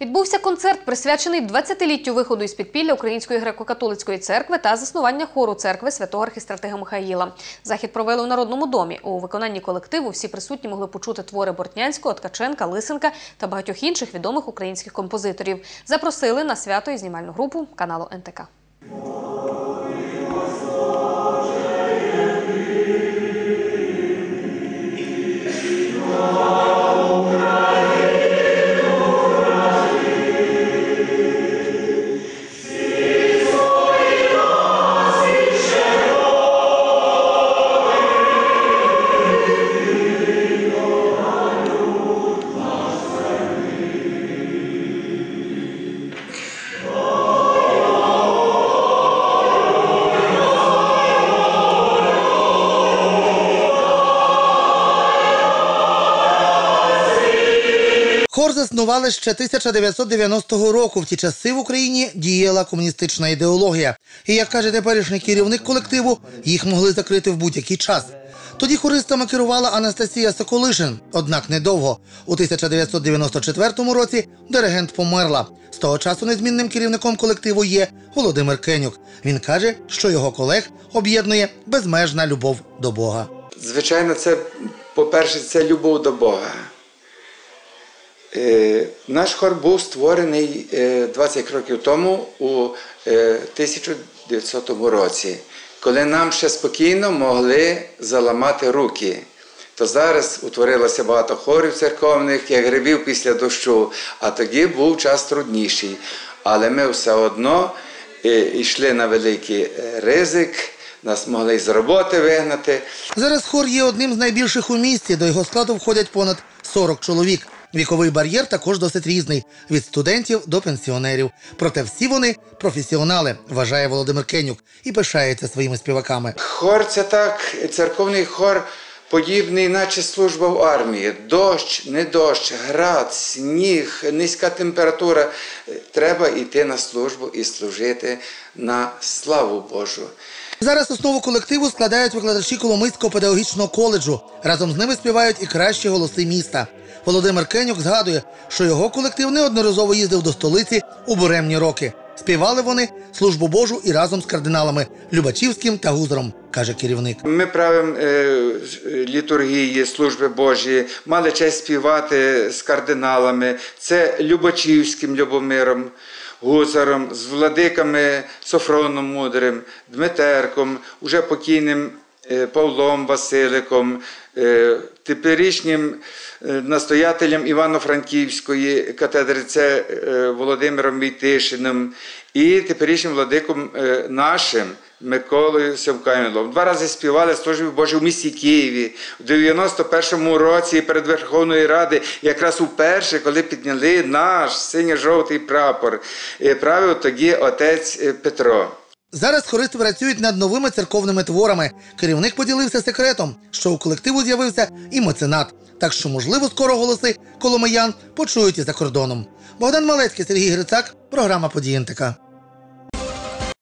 Відбувся концерт, присвячений 20-літтю виходу із підпілля Української греко-католицької церкви та заснування хору церкви святого архістратига Михаїла. Захід провели у Народному домі. У виконанні колективу всі присутні могли почути твори Бортнянського, Ткаченка, Лисенка та багатьох інших відомих українських композиторів. Запросили на свято і знімальну групу каналу НТК. Хор заснували ще 1990 року. В ті часи в Україні діяла комуністична ідеологія. І як каже теперішній керівник колективу, їх могли закрити в будь-який час. Тоді хористами керувала Анастасія Соколишин, однак недовго. У 1994 році диригент померла. З того часу незмінним керівником колективу є Володимир Кенюк. Він каже, що його колег об'єднує безмежна любов до Бога. Звичайно, це, по-перше, це любов до Бога. Е, наш хор був створений е, 20 років тому у е, 1900 році, коли нам ще спокійно могли заламати руки. То зараз утворилося багато хорів церковних, як грибів після дощу, а тоді був час трудніший. Але ми все одно е, йшли на великий е, ризик, нас могли з роботи вигнати. Зараз хор є одним з найбільших у місті. До його складу входять понад 40 чоловік. Віковий бар'єр також досить різний від студентів до пенсіонерів. Проте всі вони професіонали, вважає Володимир Кенюк і пишається своїми співаками. Хор це так, церковний хор подібний, наче служба в армії. Дощ, не дощ, град, сніг, низька температура. Треба йти на службу і служити на славу Божу. Зараз основу колективу складають викладачі Коломийського педагогічного коледжу. Разом з ними співають і кращі голоси міста. Володимир Кенюк згадує, що його колектив неодноразово їздив до столиці у буремні роки. Співали вони службу Божу і разом з кардиналами Любачівським та Гузером, каже керівник. Ми правимо е, літургії, служби Божі, мали честь співати з кардиналами. Це Любачівським Любомиром, Гузаром, з владиками Софроном Мудрим, Дмитерком, уже покійним Павлом Василиком, е, теперішнім е, настоятелем Івано-Франківської катедри, це е, Володимиром Мійтишиним, і теперішнім владиком е, нашим. Миколою Севкаєнлом. Два рази співали службі Божій в місті Києві в 91-му році перед Верховною Ради, якраз уперше, коли підняли наш синьо-жовтий прапор, е, правив тоді отець е, Петро. Зараз хористи працюють над новими церковними творами. Керівник поділився секретом, що у колективу з'явився і меценат. Так що, можливо, скоро голоси коломиян почують і за кордоном. Богдан Малецький, Сергій Грицак, програма «Події НТК».